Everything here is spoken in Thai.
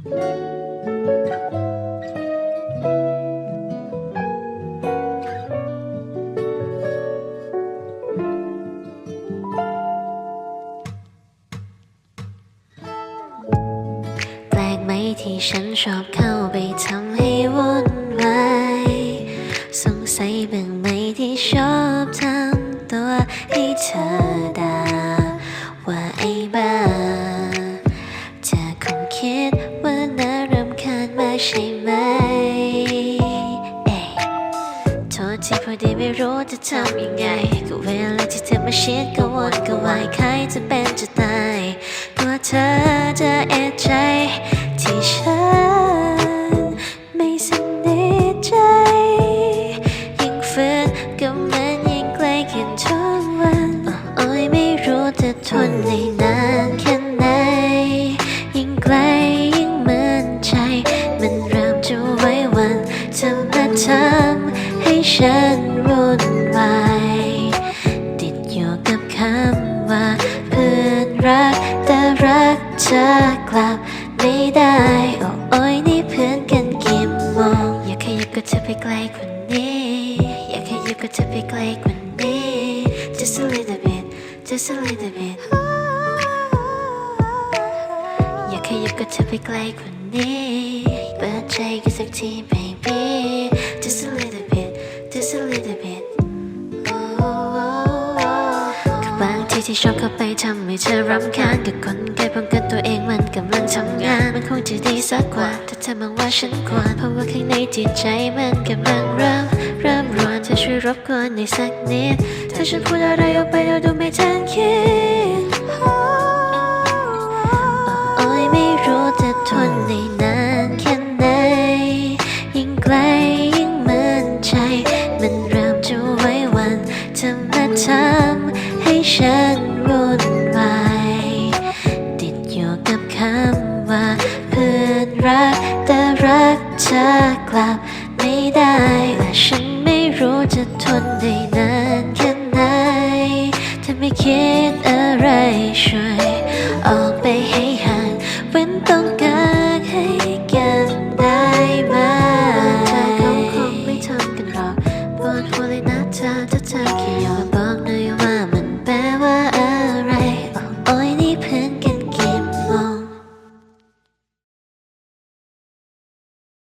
แปลกไหมที่ฉันชอบเข้าไปทำให้วุ่นวายสงสัยบ้างไหมที่ชอบทำตัวให้เธอด่าว่าไอ้บ้า ทำยังไงก็เวลาที่เธอมาเชียดก็วนก็วายใครจะเป็นจะตายกลัวเธอจะเอะใจ ที่ฉันไม่สนิทใจ ยิ่งฝืนก็มันยิ่งใกล้กันทุกวันโอ้ยไม่รู้จะทนได้นานแค่ไหน ยิ่งไกลยิ่งเหมือนใจ มันเริ่มจะไว้วันเธอมาทำให้ฉัน ติดอยู่กับคำว่าเพื่อนรัก แต่รักเธอกลับไม่ได้ โอ้โอยนี่เพื่อนกันกี่โมงอยากขยับก็เธอไปไกลกว่านี้ อยากขยับก็เธอไปไกลกว่านี้ just a little bit just a little bit อยากขยับก็เธอไปไกลกว่านี้ เปิดใจกันสักที ทีที่ชอบเข้าไปทำให้เธอรำคาญกับคนใกลป้องกันตัวเองมันกำลังทำงาน มันคงจะดีสักกว่า ถ้าเธอมองว่าฉันควรเพราะว่าข้างในจิตใจมันกำลังเริ่มเริ่มรวนเธอช่วยรบกวนในสักนิดถ้าฉันพูดอะไรออกไปแล้วดูไม่ทันคิด นวุ่นวายติดอยู่กับคำว่าเพื่อนรัก แต่รักเธอกลับไม่ได้และฉันไม่รู้จะทนได้นานแค่ไหนถ้าไม่คิดอะไรช่วยออกไปให้ห่างเว้นต้องการให้กันได้ไหมเธอคงไม่ทำกันหรอกปวดหัวเลยนะเธอถ้าเธอ